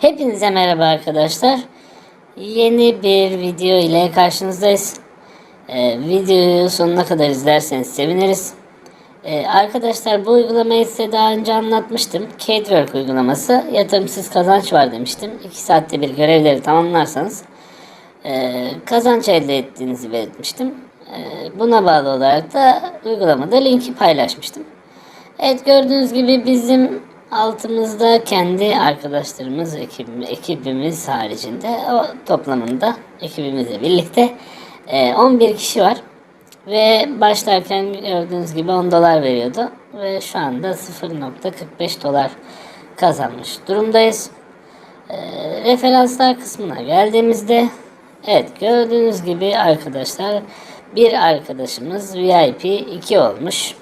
Hepinize merhaba arkadaşlar. Yeni bir video ile karşınızdayız. Ee, videoyu sonuna kadar izlerseniz seviniriz. Ee, arkadaşlar bu uygulamayı size daha önce anlatmıştım. Catework uygulaması. Yatırımsız kazanç var demiştim. 2 saatte bir görevleri tamamlarsanız e, kazanç elde ettiğinizi belirtmiştim. E, buna bağlı olarak da uygulamada linki paylaşmıştım. Evet gördüğünüz gibi bizim altımızda kendi arkadaşlarımız, ekip, ekibimiz haricinde o toplamında ekibimizle birlikte e, 11 kişi var. Ve başlarken gördüğünüz gibi 10 dolar veriyordu. Ve şu anda 0.45 dolar kazanmış durumdayız. E, referanslar kısmına geldiğimizde evet gördüğünüz gibi arkadaşlar bir arkadaşımız VIP 2 olmuş.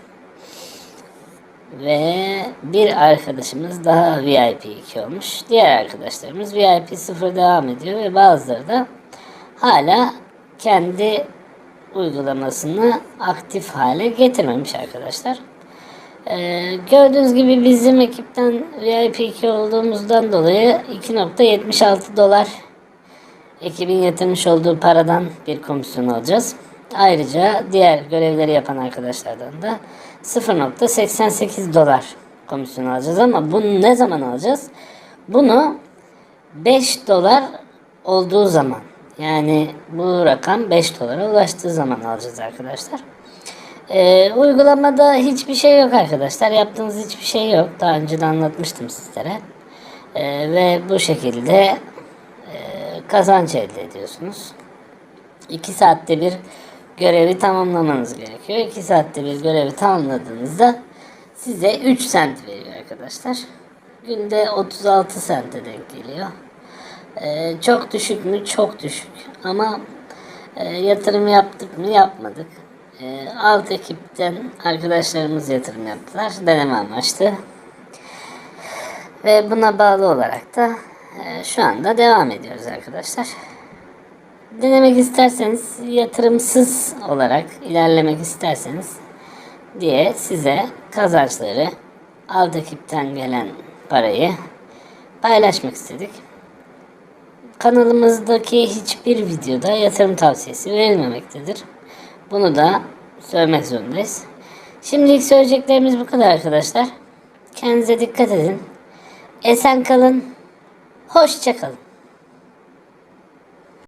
Ve bir arkadaşımız daha VIP 2 olmuş. Diğer arkadaşlarımız VIP 0 devam ediyor ve bazıları da hala kendi uygulamasını aktif hale getirmemiş arkadaşlar. Ee, gördüğünüz gibi bizim ekipten VIP 2 olduğumuzdan dolayı 2.76 dolar ekibin yatırmış olduğu paradan bir komisyon alacağız. Ayrıca diğer görevleri yapan arkadaşlardan da 0.88 dolar komisyon alacağız ama bunu ne zaman alacağız? Bunu 5 dolar olduğu zaman yani bu rakam 5 dolara ulaştığı zaman alacağız arkadaşlar. Ee, uygulamada hiçbir şey yok arkadaşlar. Yaptığınız hiçbir şey yok. Daha önce de anlatmıştım sizlere. Ee, ve bu şekilde e, kazanç elde ediyorsunuz. 2 saatte bir görevi tamamlamanız gerekiyor. 2 saatte bir görevi tamamladığınızda size 3 sent veriyor arkadaşlar. Günde 36 sente denk geliyor. Ee, çok düşük mü? Çok düşük. Ama e, yatırım yaptık mı? Yapmadık. E, alt ekipten arkadaşlarımız yatırım yaptılar. Deneme amaçlı. Ve buna bağlı olarak da e, şu anda devam ediyoruz arkadaşlar. Denemek isterseniz yatırımsız olarak ilerlemek isterseniz diye size kazançları alt ekipten gelen parayı paylaşmak istedik. Kanalımızdaki hiçbir videoda yatırım tavsiyesi verilmemektedir. Bunu da söylemek zorundayız. Şimdilik söyleyeceklerimiz bu kadar arkadaşlar. Kendinize dikkat edin. Esen kalın. Hoşça kalın.